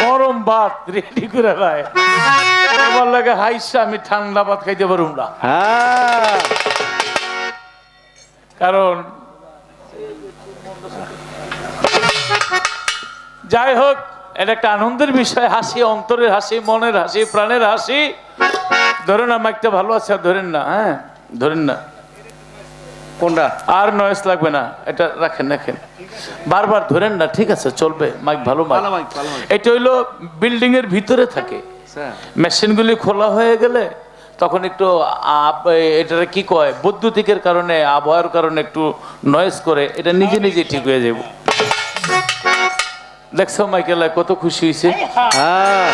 গরম ভাত রেডি করে রায় আমার লাগে হাইসা আমি ঠান্ডা ভাত খাইতে পারুম না। হ্যাঁ। কারণ যাই হোক এটা একটা আনন্দের বিষয় হাসি অন্তরের হাসি মনের হাসি প্রাণের হাসি। ধরেন আমার একটা ভালো আছে ধরেন না হ্যাঁ? ধরেন না। কোনটা? আর নয়েস লাগবে না এটা রাখেন রাখেন। বারবার ধরেন না ঠিক আছে চলবে মাইক ভালো মাইক এটা হইল বিল্ডিং এর ভিতরে থাকে। মেশিনগুলি খোলা হয়ে গেলে তখন একটু এটা কি কয় বৈদ্যুতিকের কারণে আবহাওয়ার কারণে একটু নয়েজ করে এটা নিজে নিজে ঠিক হয়ে যাব। দেখছ মাইকেলা কত খুশি হয়েছে হ্যাঁ।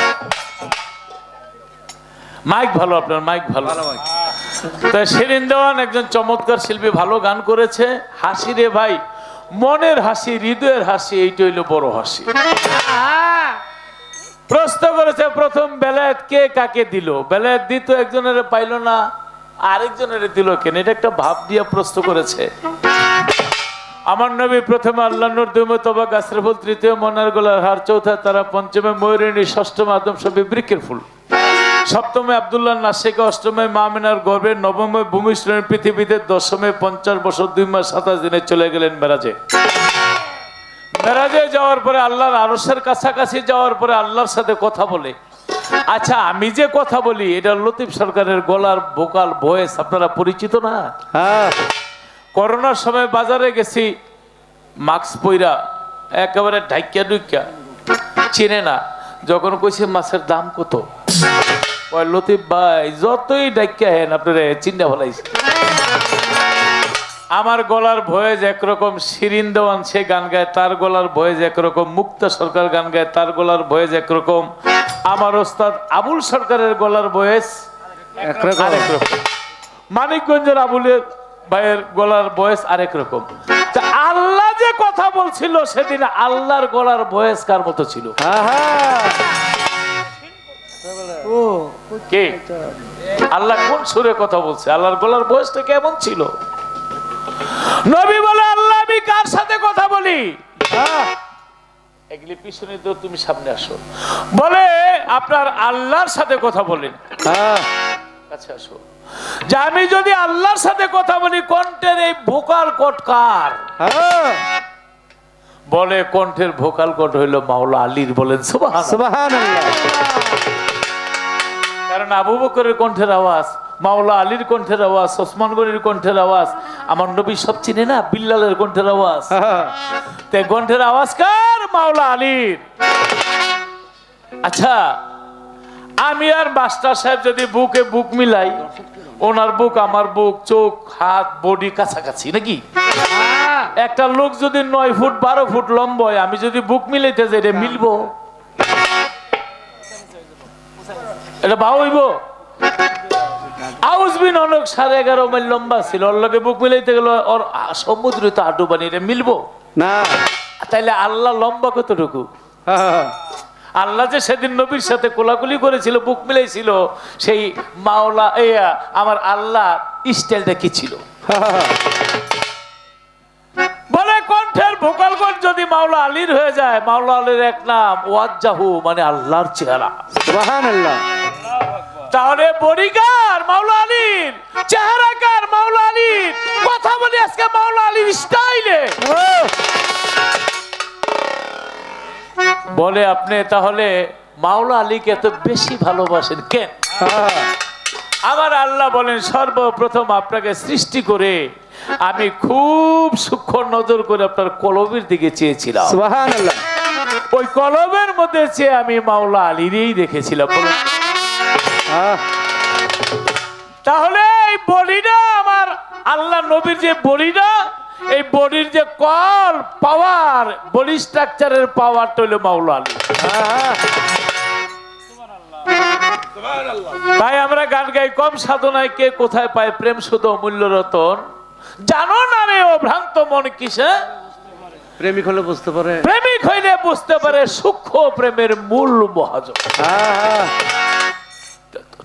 মাইক ভালো আপনার মাইক ভালো। ভালো mic। তা সেদিন দেওয়ান একজন চমৎকার শিল্পী ভালো গান করেছে। হাসি রে ভাই, মনের হাসি, হৃদয়ের হাসি এইটা হইল বড় হাসি। প্রশ্ন করেছে, প্রথম বেলায়েত কে কাকে দিল? বেলায়েত দিত একজনের পাইলো না, আরেকজনের দিল কেন? এটা একটা ভাব দিয়ে প্রশ্ন করেছে। আমার নবী প্রথমে আল্লাহ নূর দুমে তবা গাছের ফুল তৃতীয় মনার গোলার হার, চৌথা তারা পঞ্চমে ময়ূরিণী ষষ্ঠ মাধ্যম সবই বৃক্ষের ফুল। সপ্তমে আবদুল্লাহ নাসিকা অষ্টমে মামিনার গর্বে নবমে ভূমিশ্রেণীর পৃথিবীতে দশমে পঞ্চাশ বছর দুই মাস সাতাশ দিনে চলে গেলেন মেরাজে। মেরাজে যাওয়ার পরে আল্লাহর আরসের কাছাকাছি যাওয়ার পরে আল্লাহর সাথে কথা বলে। আচ্ছা আমি যে কথা বলি এটা লতিফ সরকারের গলার ভোকাল ভয়েস আপনারা পরিচিত না? হ্যাঁ। করোনার সময় বাজারে গেছি মাস্ক পইরা একেবারে ঢাইকা ডুইকা চিনে না যখন কইছে মাছের দাম কত? ওই লতিফ ভাই যতই ডাইকা হেন আপনারা চিন্তা ফলাইছে আমার গলার ভয়েজ একরকম শিরিন দেওয়ান সে গান গায় তার গলার ভয়েজ একরকম মুক্তা সরকার গান গায় তার গলার ভয়েজ একরকম আমার ওস্তাদ আবুল সরকারের গলার ভয়েস মানিকগঞ্জের আবুলের ভাইয়ের গলার বয়স আরেক রকম আল্লাহ যে কথা বলছিল সেদিন আল্লাহর গলার বয়স কার মতো ছিল? হ্যাঁ ও কে? আল্লাহ কোন সুরে কথা বলছে? আল্লাহর গলার বয়সটা কেমন ছিল? নবী বলে আল্লাহ আমি কার সাথে কথা বলি? হ্যাঁ। এগুলি পিছনে তো তুমি সামনে আসো। বলে আপনার আল্লাহর সাথে কথা বলেন হ্যাঁ। কাছে আসো। যে আমি যদি আল্লাহর সাথে কথা বলি কণ্ঠের এই ভোকাল কট কার? হ্যাঁ। বলে কণ্ঠের ভোকাল কট হইল মাওলা আলীর বলেন সুবহানাল্লাহ। কারণ আবু বকরের কণ্ঠের আওয়াজ মাওলা আলীর কণ্ঠের আওয়াজ ওসমান গনির কণ্ঠের আওয়াজ আমার নবী সব চিনে না? বিল্লালের কণ্ঠের আওয়াজ। হ্যাঁ তে কণ্ঠের আওয়াজ কার? মাওলা আলীর। আচ্ছা আমি আর মাস্টার সাহেব যদি বুকে বুক মিলাই ওনার বুক আমার বুক চোখ হাত বডি কাছাকাছি নাকি? একটা লোক যদি নয় ফুট বারো ফুট লম্বা হয় আমি যদি বুক মিলাইতে যাই এটা মিলবো? এটা ভাও হইব। আউসবিন অনেক সাড়ে এগারো মাইল লম্বা ছিল। ওর লগে বুক মিলাইতে গেল ওর সমুদ্র তো আডু বানিয়ে মিলবো। না। তাইলে আল্লাহ লম্বা কতটুকু? আল্লাহ যে সেদিন নবীর সাথে কোলাকুলি করেছিল বুক মিলাইছিল সেই মাওলা আমার আল্লাহ স্টাইলটা কি ছিল? কণ্ঠ যদি মাওলা আলীর হয়ে যায় মাওলা আলীর এক নাম ওয়াজ্জাহু মানে আল্লাহর চেহারা। সুবহানাল্লাহ। তাহলে বডিগার মাওলা আলীর চেহারাকার মাওলা আলীর কথা বলি আজকে মাওলা আলীর স্টাইলে। বলে আপনি তাহলে মাওলা আলীকে এত বেশি ভালোবাসেন কেন? হ্যাঁ। আমার আল্লাহ বলেন সর্বপ্রথম আপনাকে সৃষ্টি করে আমি খুব সূক্ষ্ম নজর করে আপনার কলবের দিকে চেয়েছিলাম। ওই কলবের মধ্যে চেয়ে আমি মাওলা আলীরই দেখেছিলাম। বলুন, তাহলে এই বডিটা আমার আল্লাহ নবীর যে বডিটা এই বডির যে কল পাওয়ার বডি স্ট্রাকচারের পাওয়ারটা হলো মাওলা আলী। তাই আমরা গান গাই কম সাধনায় কে কোথায় পায়? প্রেম শুধু অমূল্য রতন। জানো না রে ও ভ্রান্ত মন কিসে? প্রেমিক হলে বুঝতে পারে। প্রেমিক হইলে বুঝতে পারে সূক্ষ্ম প্রেমের মূল মহাজন হ্যাঁ হ্যাঁ।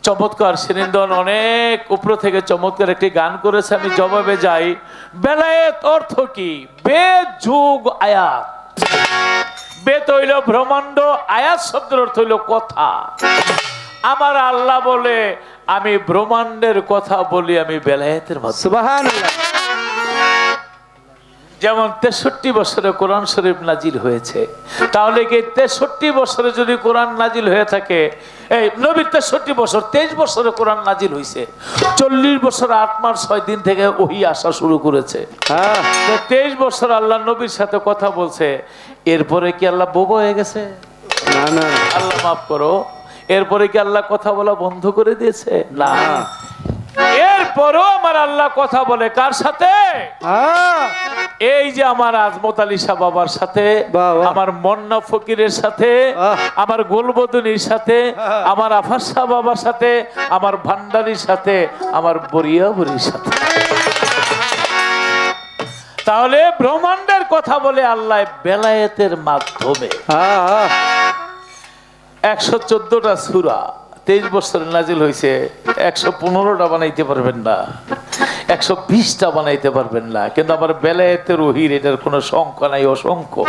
চমৎকার সিরিন্দন অনেক উপর থেকে চমৎকার একটি গান করেছে আমি জবাবে যাই। বেলায়েত অর্থ কি? বেযুগ আয়াত। বেত হইল ব্রহ্মাণ্ড আয়াত শব্দের অর্থ হইল কথা। আমার আল্লাহ বলে আমি ব্রহ্মাণ্ডের কথা বলি আমি বেলায়েতের মাধ্যমে। যেমন তেষট্টি বছরে কোরআন শরীফ নাজিল হয়েছে তাহলে কি তেষট্টি বছরে যদি কোরআন নাজিল হয়ে থাকে এই নবীর তেষট্টি বছর তেইশ বছরে কোরআন নাজিল হয়েছে চল্লিশ বছর আট মাস ছয় দিন থেকে ওহি আসা শুরু করেছে। হ্যাঁ। তেইশ বছর আল্লাহ নবীর সাথে কথা বলছে এরপরে কি আল্লাহ বোবা হয়ে গেছে? না না। আল্লাহ মাফ করো এরপরে কি আল্লাহ কথা বলা বন্ধ করে দিয়েছে? না। এরপরও আমার আল্লাহ কথা বলে কার সাথে? হ্যাঁ। এই যে আমার আজমত আলী শাহ বাবার সাথে। আমার মন্না ফকিরের সাথে আমার গোলবদনির সাথে আমার আফার শাহ বাবার সাথে আমার ভান্ডারির সাথে আমার বরিয়া বরির সাথে। তাহলে ব্রহ্মাণ্ডের কথা বলে আল্লাহ বেলায়েতের মাধ্যমে। হ্যাঁ হ্যাঁ। একশো চোদ্দটা সুরা। তেইশ বছর নাজিল হয়েছে একশো পনেরোটা বানাইতে পারবেন না একশো বিশটা বানাইতে পারবেন না কিন্তু আমার বেলায়েতের ওহির এটার কোনো সংখ্যা নাই অসংখ্য।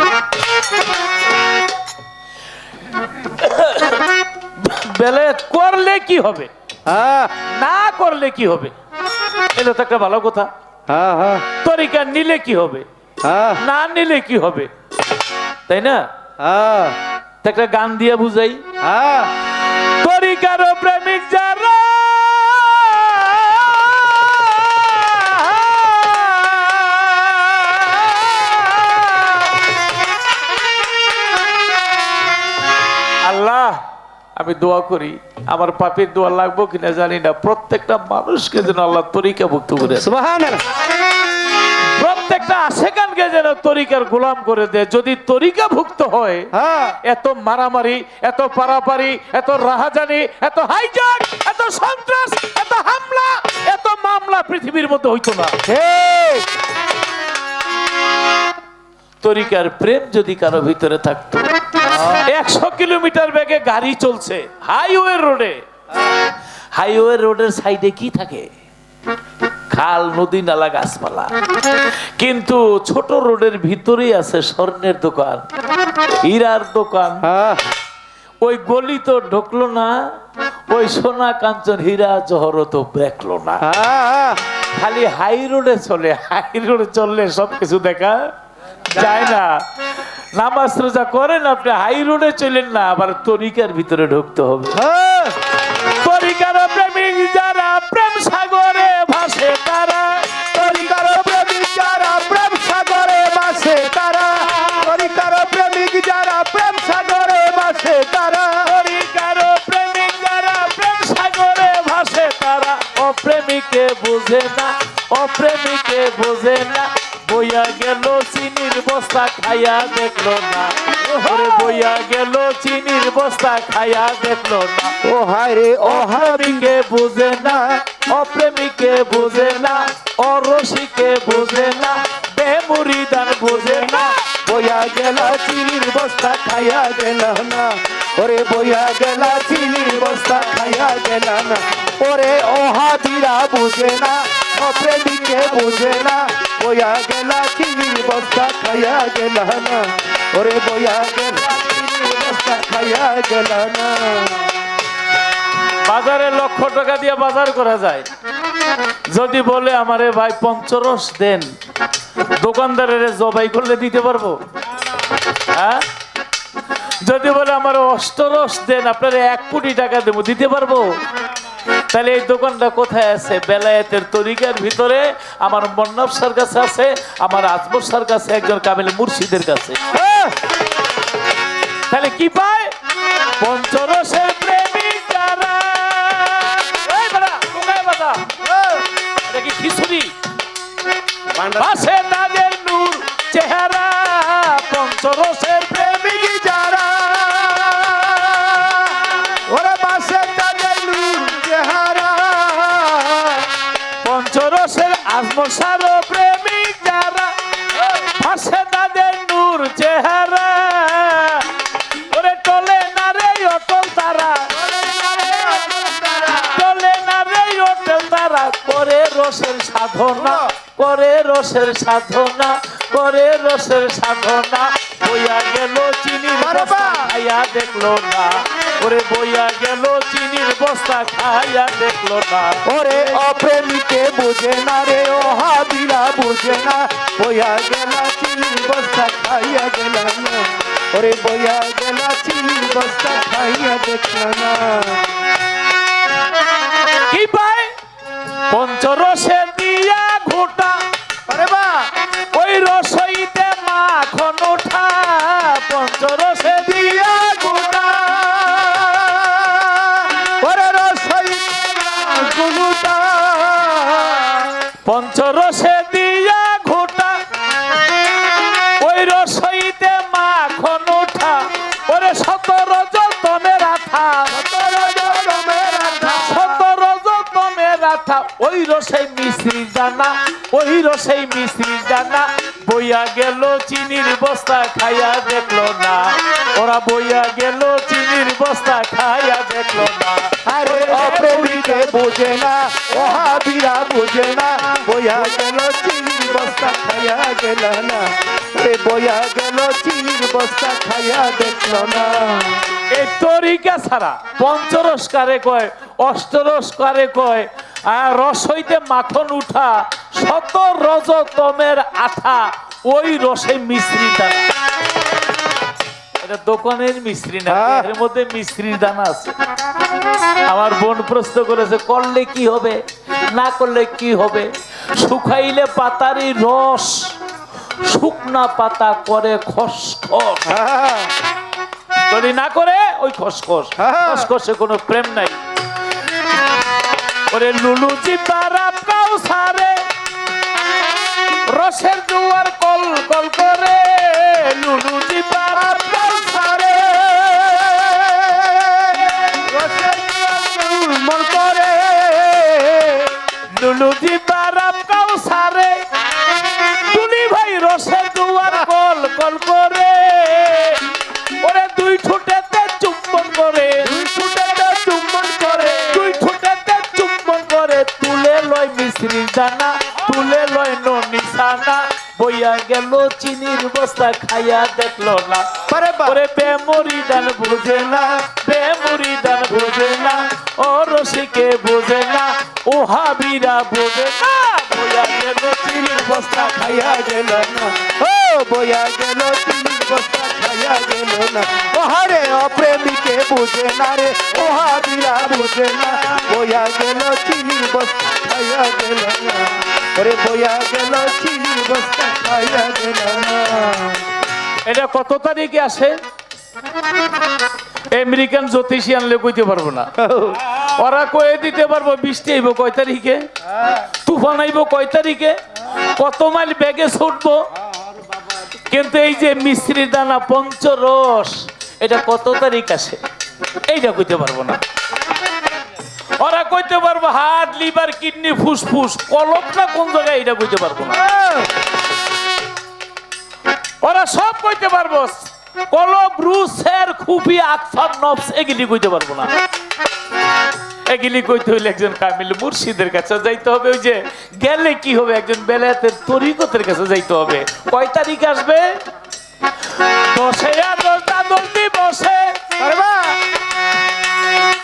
বেলায়েত করলে কি হবে? হ্যাঁ। না করলে কি হবে? এটা তো একটা ভালো কথা। হ্যাঁ হ্যাঁ। তরিকা নিলে কি হবে? না নিলে কি হবে? তাই না? একটা গান দিয়ে বুঝাই। হ্যাঁ। আল্লাহ, আমি দোয়া করি, আমার পাপের দোয়া লাগবো কিনা জানি না। প্রত্যেকটা মানুষকে যেন আল্লাহ তরিকা ভুক্ত করে প্রত্যেকটা আশেকানকে যেন তরিকার গোলাম করে দেয়। যদি তরিকা ভুক্ত হয় হ্যাঁ। এত মারামারি এত পারাপারি এত রাহাজানি এত হাইজাক এত সন্ত্রাস এত হামলা এত মামলা পৃথিবীর মধ্যে হইতো না। তরিকার প্রেম যদি কারও ভিতরে থাকতো একশো কিলোমিটার বেগে গাড়ি চলছে হাইওয়ে রোডে। হাইওয়ে রোডের সাইডে কি থাকে? খাল নদী নালা গাছপালা। কিন্তু ছোট রোডের ভিতরেই আছে স্বর্ণের দোকান হীরার দোকান। ওই গলি তো ঢুকলো না ওই সোনা কাঞ্চন হীরা জহর তো দেখল না। খালি হাই রোডে চলে হাই রোডে চললে সবকিছু দেখা যায় না। নামাজ রোজা করেন আপনি হাই রোডে চলেন না আবার তরিকার ভিতরে ঢুকতে হবে। তরিকার বুঝে না অপ্রেমিকে বুঝে না। বইয়া গেল চিনির বস্তা খাইয়া দেখল না। ওরে বইয়া গেল চিনির বস্তা খাইয়া দেখল না। ও হায় রে ও অপ্রেমিকে বুঝে না অপ্রেমিকে বুঝে না অরসিকে বুঝে না বেমুরিদান বুঝে না। বইয়া গেল চিনির বস্তা খাইয়া গেল না। ওরে বইয়া গেল চিনির বস্তা, খাইয়া গেল না। ওরে ও হাজিরা বুঝে না, ও প্রেমিকে বুঝে না। বইয়া গেল চিনির বস্তা, খাইয়া গেল না। ওরে বইয়া গেল চিনির বস্তা, খাইয়া গেল না। বাজারে লক্ষ টাকা দিয়ে বাজার করা যায়। যদি বলে আমারে, ভাই, পঞ্চরস দেন। দোকানদারের জবাই করলে দিতে পারব? হ্যাঁ? যদি বলে আমার অষ্টরস দেন আপনার এক কোটি টাকা দেবো দিতে পারব? তাহলে এই দোকানটা কোথায় আছে? বেলায়েতের তরিকার ভিতরে আমার মন্নব স্যার কাছে আছে আমার আজমর স্যার কাছে একজন কামিল মুর্শিদের কাছে। হ্যাঁ, তাহলে কি পায়? পঞ্চরসের প্রেমিক যারা? এটা কি খিচুড়ি? পাশে তাদের নূর চেহারা পঞ্চরসের আজমসার প্রেমিক যারা পাশে তাদের নূর চেহারা। ওরে টলে না রে অটল তারা। চলে না রে অটল তারা। করে রসের সাধনা করে রসের সাধনা করে রসের সাধনা। বইয়া গেল বাহ! খাইয়া দেখল না। ওরে বইয়া বস্তা খাইয়া দেখল না। ওরে অপ্রেমিকে বুঝে না রে ও হাবিরা বুঝে না। বইয়া গেলা চিনির বস্তা খাইয়া গেল না। ওরে বইয়া গেলা চিনির বস্তা খাইয়া দেখল না। কি পায় পঞ্চরসে দিয়া ঘোটা দানা ওই রসে মিশ্রি দানা বইয়া গেল চিনির বস্তা, খাইয়া দেখল না। ওরা বইয়া গেল চিনির বস্তা, খাইয়া দেখল না। আরে অপ্রেমিকে বুঝে না ও হাবিরা বুঝে না। বইয়া গেল চিনির বস্তা, খাইয়া গেল না। রে বইয়া গেল চিনির বস্তা, খাইয়া দেখল না। এই তরিকা ছাড়া পঞ্চরস কারে কয়, অষ্টরস কারে কয় আর রস হইতে মাখন উঠা শত রজতমের আঠা ওই রসে মিশ্রি দানা। এটা দোকানের মিশ্রি না হ্যাঁ। এর মধ্যে মিশ্রির দানা আছে। আমার বোন প্রশ্ন করেছে করলে কি হবে? না করলে কি হবে? শুকাইলে পাতারই রস শুকনা পাতা করে খসখস। হ্যাঁ, যদি না করে ওই খসখস। হ্যাঁ। খসখসে কোনো প্রেম নাই। ওরে লুলু তারা কাউসারে রসের দুয়ার কল কল করে লুলুজি তারা গেল চিনির বস্তা খাইয়া দেখল না। পারে ওরে বেমরি দান বুঝে না বেমরি দান বুঝে না ও রসিকে বুঝে না ও হাবিরা বুঝে না। বইয়া গেল চিনির বস্তা খাইয়া গেল না। ও বইয়া গেল চিনির বস্তা খাইয়া গেল না। ওহারে অপ্রেমিকে বুঝে না রে ওহাবিরা বুঝে না। গেল চিনির বস্তা খাইয়া গেল না। এটা কত তারিখে আসে? আমেরিকান জ্যোতিষী আনলে কইতে পারব না। ওরা কয়ে দিতে পারব বৃষ্টি আইব কয় তারিখে? তুফান আইব কয় তারিখে? কত মাইল ব্যাগে ছুটবো? কিন্তু এই যে মিস্ত্রি দানা পঞ্চরস, এটা কত তারিখ আসে? এইটা কইতে পারব না। ওরা কইতে পারব হার্ট লিভার, কিডনি, ফুসফুস কলকটা কোন জায়গায় এটা কইতে পারব না। ওরা সব কইতে পারব কলব রুসের খুবই নফস এগুলি কইতে পারব না। এগুলি কইতে হইলে একজন কামিল মুর্শিদের কাছে যাইতে হবে, ওই যে গেলে কি হবে, একজন বেলায়েতের তরিকতের কাছে যাইতে হবে। কয় তারিখ আসবে? দশে আর দশ দ্বাদশ দিবসে আরে বা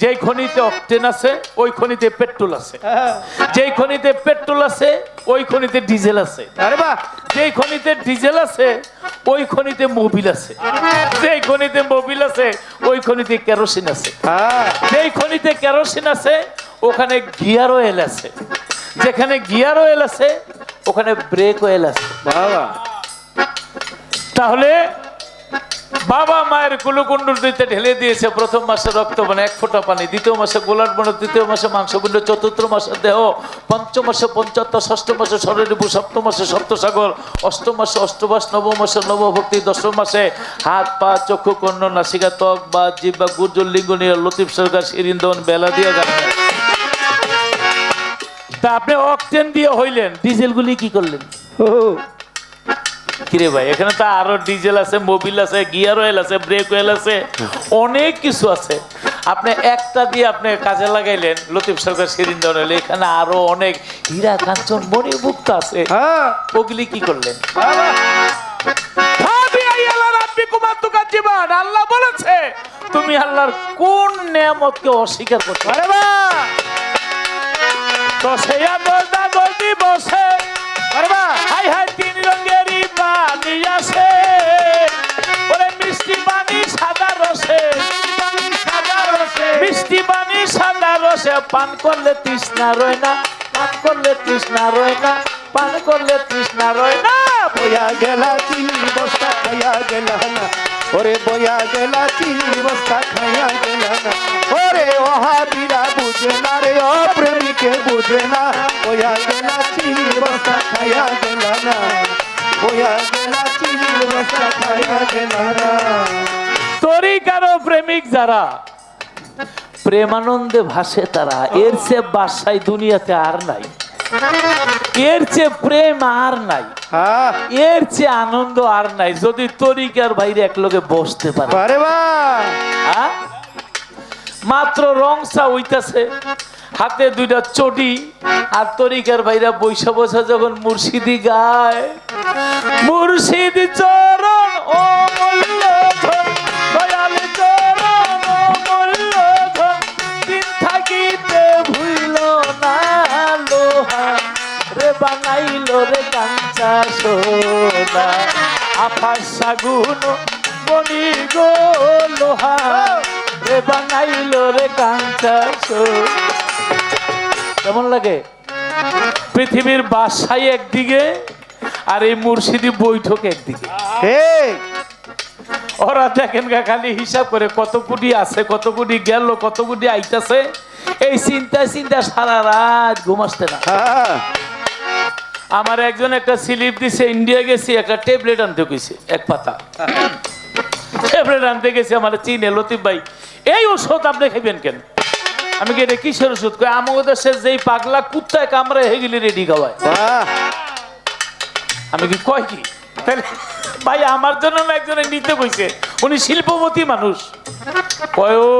যেই খনিতে অক্টেন আছে ওই খনিতে পেট্রোল আছে। যেই খনিতে পেট্রোল আছে ওই খনিতে ডিজেল আছে। আরে বা যেই খনিতে ডিজেল আছে ওই খনিতে মোবিল আছে। যেই খনিতে মোবিল আছে ওই খনিতে কেরোসিন আছে। হ্যাঁ। যেই খনিতে কেরোসিন আছে ওখানে গিয়ার অয়েল আছে। যেখানে গিয়ার অয়েল আছে ওখানে ব্রেক অয়েল আছে। বাবা তাহলে বাবা মায়ের কুলকুণ্ডুর দিতে ঢেলে দিয়েছে, প্রথম মাসে রক্ত মানে এক ফোঁটা পানি, দ্বিতীয় মাসে গোলাট বন, তৃতীয় মাসে মাংসপিণ্ড, চতুর্থ মাসে দেহ, পঞ্চম মাসে পঞ্চাত্তর, ষষ্ঠ মাসে শরীরবু সপ্তম মাসে সপ্তসাগর, অষ্টম মাসে অষ্টবাস, নবম মাসে নবভক্তি, দশম মাসে হাত, পা, চক্ষু, কর্ণ, নাসিকা, ত্বক, বা জিব্বা গুর্জল লিঙ্গ নিয়ে লতিফ সরকার শিরিন্দন বেলা দিয়ে গান তা আপনি অকটেন দিয়ে হইলেন, ডিজেলগুলি কি করলেন? কিরে ভাই এখানে তো আরও ডিজেল আছে মোবিল আছে গিয়ার অয়েল আছে ব্রেক অয়েল আছে অনেক কিছু আছে। আপনি একটা দিয়ে আপনি কাজে লাগাইলেন লতিফ সরকার সেদিন ধরলেন এখানে আরও অনেক হীরা কাঞ্চন মণিমুক্ত আছে। হ্যাঁ। ওগুলি কি করলেন? আল্লাহ বলেছে তুমি আল্লাহর কোন নিয়ামতকে অস্বীকার করছ? আরে বা তো সেই বসে আরে আছে। ওরে মিষ্টি পানি সাদা রসে। মিষ্টি পানি সাদা রসে। পান করলে তৃষ্ণা রয় না। পান করলে তৃষ্ণা রয় না। পান করলে তৃষ্ণা রয় না। বয়া গেলা চিনির বস্তা খাইয়া গেলা না। ওরে বয়া গেলা চিনির বস্তা খাইয়া গেলা না। ওরে ওহা বিরা বুঝে না রে ও প্রেমিকে বুঝে না। বয়া গেলা চিনির বস্তা খাইয়া গেলা না। বয়া প্রেমিক যারা প্রেমানন্দে ভাসে তারা এর চেয়ে বাসায় দুনিয়াতে আর নাই। এর চেয়ে প্রেম আর নাই। হ্যাঁ। এর চেয়ে আনন্দ আর নাই যদি তরিকার বাইরে এক লোকে বসতে পারে। হ্যাঁ? মাত্র রং চা হইতাছে। হাতে দুইটা চটি আর তরিকার ভাইরা বৈশা বসা যখন মুর্শিদি গায়, মুর্শিদ চরণ, ও লোহা। রে কাঞ্চা সোনা, আফার সাগুন বনি গো লোহা। রে বানাইল রে কাঞ্চা সোনা। কেমন লাগে? পৃথিবীর বাসাই একদিকে আর এই মুর্শিদি বৈঠক একদিকে। ওরা দেখেন গা খালি হিসাব করে কত কোটি আছে কত কোটি গেল কত কোটি আইতাছে। এই চিন্তা চিন্তা সারা রাত ঘুমাসতে না। হ্যাঁ। আমার একজন একটা স্লিপ দিছে ইন্ডিয়া গেছি একটা ট্যাবলেট আনতে গেছে এক পাতা। ট্যাবলেট আনতে গেছি আমার চিনে লতিফ ভাই এই ওষুধ আপনি খাইবেন কেন? আমি কি এটা কিসের ওষুধ কই আমাদের দেশের যেই পাগলা কুত্তায় কামড়ে হয়ে গেলে রেডি খাওয়ায় আমি কি কয় কি? তাহলে ভাই আমার জন্য না একজনে নিতে কইছে। উনি শিল্পপতি মানুষ। কয় ও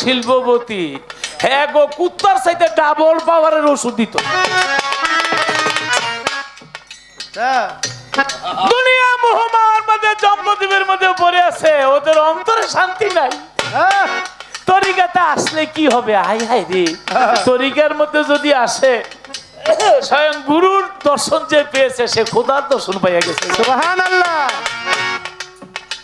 শিল্পপতি হ্যাঁ গো কুত্তার সাইতে ডাবল পাওয়ারের ওষুধ দিত। দুনিয়া মোহমার মধ্যে জম্মদ্বীপের মধ্যে পড়ে আছে। ওদের অন্তরে শান্তি নাই। হ্যাঁ তরিকাতে আসলে কি হবে? হাই হাই রে। তরিকার মধ্যে যদি আসে স্বয়ং গুরুর দর্শন যে পেয়েছে সে খোদার দর্শন পাইয়া গেছে।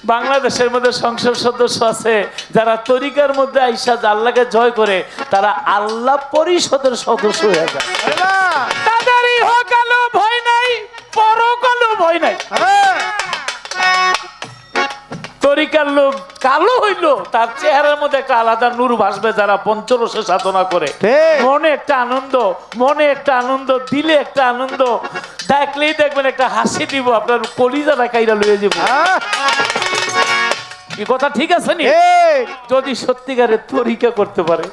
বাংলাদেশের মধ্যে সংসদ সদস্য আছে যারা তরিকার মধ্যে আইসা আল্লাহকে জয় করে তারা আল্লাহ পরিষদের সদস্য হয়ে যায়। আরে বাহ তাদের ইহকালও ভয় নাই পরকালও ভয় নাই। হ্যাঁ। তরিকার লোক কালো হইল তার চেহারার মধ্যে একটা আলাদা নূর ভাসবে যারা পঞ্চরসে সাধনা করে। মনে একটা আনন্দ মনে একটা আনন্দ দিলে একটা আনন্দ। দেখলেই দেখবেন একটা হাসি দিব আপনার কলিজাটা কাইরা লইয়ে যাব। কি কথা ঠিক আছে নি? যদি সত্যিকারের তরিকা করতে পারে।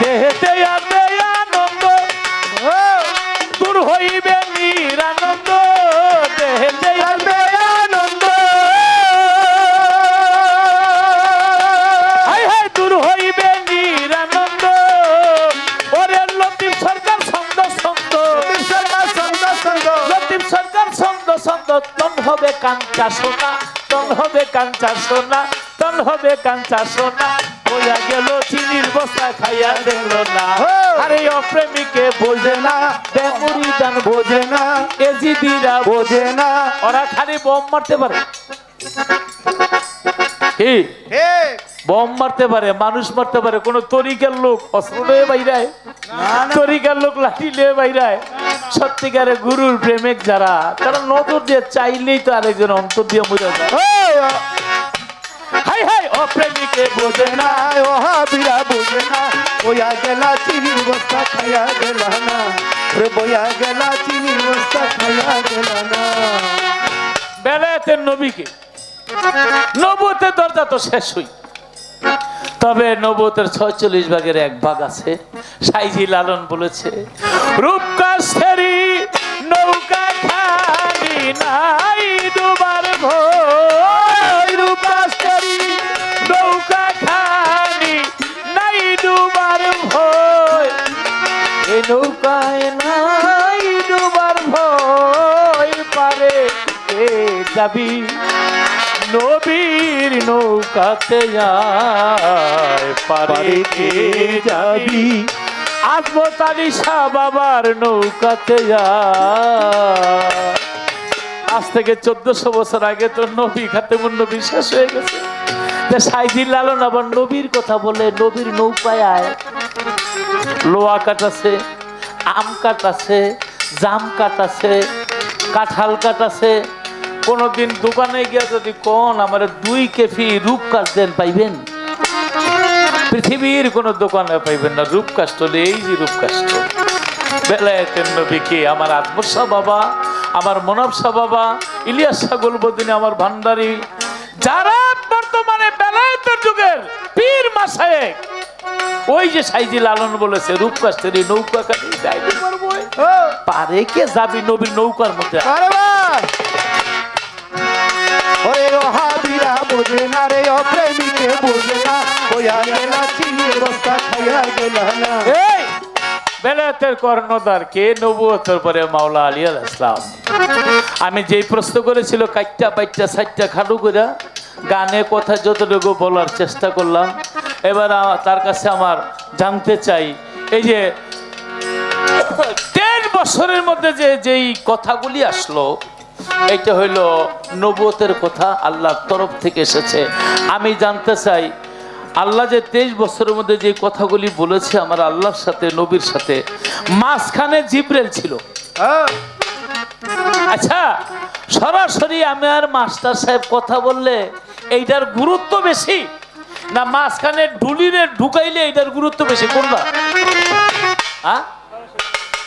দেহেতে আনন্দ ও। দূর হইবে হবে কাঞ্চা সোনা তন হবে কাঞ্চা সোনা তন হবে কাঞ্চা সোনা। বোঝা গেল চিনির বসা খাইয়া দিল না। আরে অপ্রেমিকে বোঝে না বেমুরি দান বোঝে না এজিদিরা বোঝে না। ওরা খালি বোম মারতে পারে। কি? ঠিক বম মারতে পারে মানুষ মারতে পারে কোন তরিকার লোক অস্ত্র নিয়ে বাইরায় তরিকার লোক লাঠি নিয়ে বাইরায়। সত্যিকারে গুরুর প্রেমিক যারা তারা নজর দিয়ে চাইলেই তো আরেকজন অন্তর দিয়ে মরে যায়। হাই হাই ও প্রেমিকে বোঝে না। না ও হাবিরা বুঝে না। বইয়া গেলা চিনির বস্তা গেলা না। বইয়া গেলা চিনির বস্তা খাইয়া গেলা না। বেলায়েতের নবীকে নবুতের দরজা তো শেষ হই। তবে নবতের ছয়চল্লিশ ভাগের এক ভাগ আছে, সাইজি লালন বলেছে রূপকাশেরি নৌকা খালি নাই ডুবার ভয় রূপকাশেরি নৌকা খালি নাই ডুবার ভয় এই নৌকায় নাই ডুবার ভয় পারে এ যাবি নবীর নৌকাতে যায় পারে যাবি আলী শাহ বাবার নৌকাতে যায় আজ থেকে চোদ্দশো বছর আগে তো নবী খাতেমুন নবী শেষ হয়ে গেছে। সাইদিন লালন আবার নবীর কথা বলে নবীর নৌকায় আয়। লোয়া কাটাছে আম কাটাছে জাম কাটাছে কাঁঠাল কাটাছে কোনোদিন দোকানে গিয়া যদি কোন আমার দুই কেফি রূপ কাজ দেন পাইবেন? পৃথিবীর কোনো দোকানে পাইবেন না রূপ কাষ্ট হলে এই যে রূপ কাষ্ট বেলায়েতের নবীকে আমার আত্মসা বাবা আমার মনবসা বাবা ইলিয়াস সাগল বদিনী আমার ভান্ডারী যারা বর্তমানে বেলায়েতের যুগের পীর মাসায়েক ওই যে সাইজি লালন বলেছে রূপকাষ্টের এই নৌকা কাটি ও পারে কে যাবি নবীর নৌকার মধ্যে? বুঝে ও বুঝে না। গেলা খাইয়া না কর্ণধার কে? পরে মাওলা আলী আল ইসলাম আমি যেই প্রশ্ন করেছিল, কাইটটা বাইটটা সাইটটা খাটু করে, গানে কথা যতটুকু বলার চেষ্টা করলাম, এবার তার কাছে আমার জানতে চাই, এই যে দেড় বছরের মধ্যে যে, যেই কথাগুলি আসলো এটা হইল নবুয়তের কথা আল্লাহর তরফ থেকে এসেছে। আমি জানতে চাই আল্লাহ যে তেইশ বছরের মধ্যে যে কথাগুলি বলেছে আমার আল্লাহর সাথে নবীর সাথে মাঝখানে জিব্রেল ছিল। হ্যাঁ। আচ্ছা সরাসরি আমি আর মাস্টার সাহেব কথা বললে এইটার গুরুত্ব বেশি? না মাঝখানে ডুলিরে ঢুকাইলে এইটার গুরুত্ব বেশি? কোনটা? হ্যাঁ?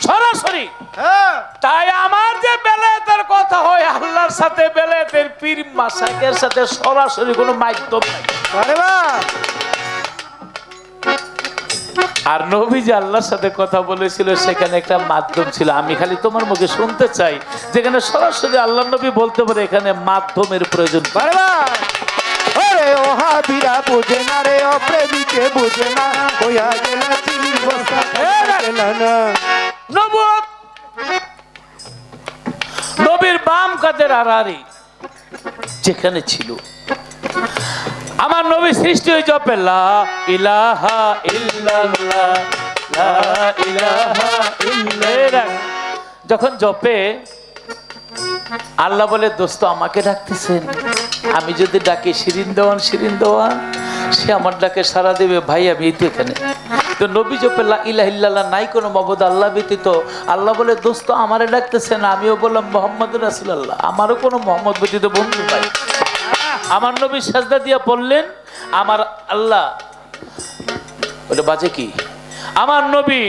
সরাসরি। হ্যাঁ। তাই আমার যে বেলায়েতের কথা হয় আল্লাহর সাথে বেলায়েতের পীর মাসাকের সাথে সরাসরি কোনো মাধ্যম নাই। আরে নবী যে আল্লাহর সাথে কথা বলেছিল সেখানে একটা মাধ্যম ছিল। আমি খালি তোমার মুখে শুনতে চাই। যেখানে সরাসরি আল্লাহ নবী বলতে পারে এখানে মাধ্যমের প্রয়োজন। ওরে ও হাবিরা বুঝে না রে ও প্রেমিকে বুঝে না। বইয়া গেলা বস্তা খাইয়া গেলা না নবীর বাম কাদের আড়াআড়ি যেখানে ছিল। আমার নবী সৃষ্টি হয়ে জপে ইলাহা ইল্লাল্লাহ যখন জপে, আল্লাহ বলে, দোস্ত, আমাকে ডাকতেছেন। আমি যদি ডাকি, শিরিন দেওয়ান শিরিন দেওয়ান, সে আমার ডাকে সারা দেবে। ভাই, আমি তো এখানে তো নবী জপে লা ইলাহা ইল্লাল্লাহ নাই কোনো মবদ আল্লাহ ব্যতীত। আল্লাহ বলে দোস্ত আমারে ডাকতেছেন আমিও বললাম মোহাম্মদ রাসুলাল্লাহ আমারও কোনো মোহাম্মদ ব্যতীত বন্ধু ভাই আমার নবী সাজদা দিয়া বললেন আমার আল্লাহ ওটা বাজে কি? আমার নবী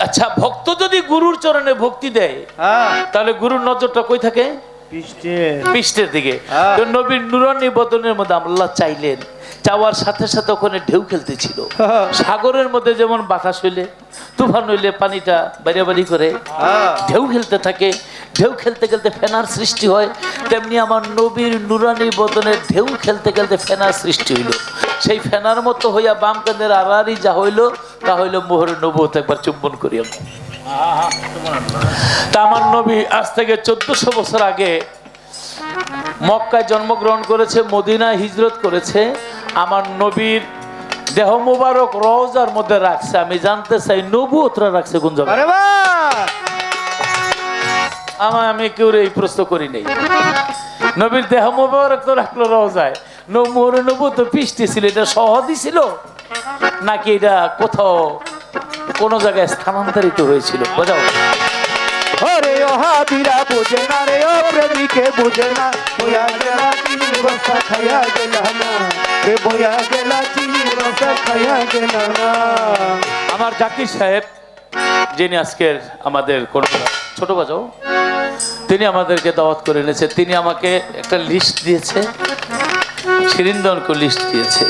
আচ্ছা ভক্ত যদি গুরুর চরণে ভক্তি দেয় হ্যাঁ। তাহলে গুরুর নজরটা কই থাকে? পৃষ্ঠের। দিকে। হ্যাঁ। নবীর নুরানি বদনের মধ্যে আল্লাহ চাইলেন চাওয়ার সাথে সাথে ওখানে ঢেউ খেলতেছিল। সাগরের মধ্যে যেমন বাতাস হইলে তুফান হইলে পানিটা বাড়ি বাড়ি করে হ্যাঁ। ঢেউ খেলতে থাকে। ঢেউ খেলতে খেলতে ফেনার সৃষ্টি হয়। তেমনি আমার নবীর নুরানি বদনের ঢেউ খেলতে খেলতে ফেনার সৃষ্টি হইল। সেই ফেনার মতো হইয়া বাম কাঁধের আড়াআড়ি যা হইল তা হইল মোহর নবত একবার চুম্বন করি আমি। তা আমার নবী আজ থেকে চোদ্দশো বছর আগে মক্কায় জন্মগ্রহণ করেছে মদিনায় হিজরত করেছে। আমার নবীর দেহ মুবারক রওজার মধ্যে রাখছে। আমি জানতে চাই নবুয়তরা রাখছে কোন জায়গায়? আমার আমি কেউ এই প্রশ্ন করি নাই। নবীর দেহ মুবারক তো রাখল রওজায়। মোহর নবু তো পিসটি ছিল এটা সহজই ছিল? নাকি এটা কোথাও কোনো জায়গায় স্থানান্তরিত হয়েছিল? বোঝাও। ওরে ও হাবিরা বুঝে না রে ও প্রেমিকে বুঝে না। খাইয়া গেল আমার জাকির সাহেব, যিনি আজকের আমাদের কোন ছোট বাজাও, তিনি আমাদেরকে দাওয়াত করে এনেছে। তিনি আমাকে একটা লিস্ট দিয়েছে শিরিন্দনকে লিস্ট দিয়েছে।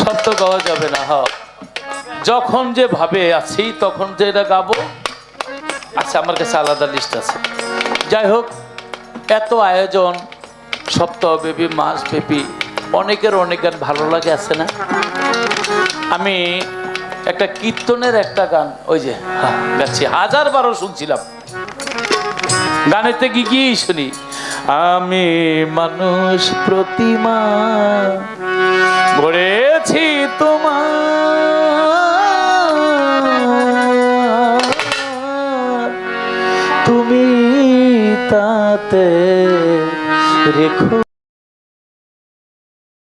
সব তো গাওয়া যাবে না হ যখন যে ভাবে আছি, তখন যে এটা গাবো। আচ্ছা আমার কাছে আলাদা লিস্ট আছে। যাই হোক, এত আয়োজন সপ্তাহব্যাপী, মাসব্যাপী অনেকের অনেকের ভালো লাগে, আছে না? আমি একটা কীর্তনের একটা গান, ওই যে গাচ্ছি, হাজার বারো শুনছিলাম। গানেতে কি কি শুনি? আমি মানুষ প্রতিমা, গড়েছি তোমার। তুমি তাতে রেখো।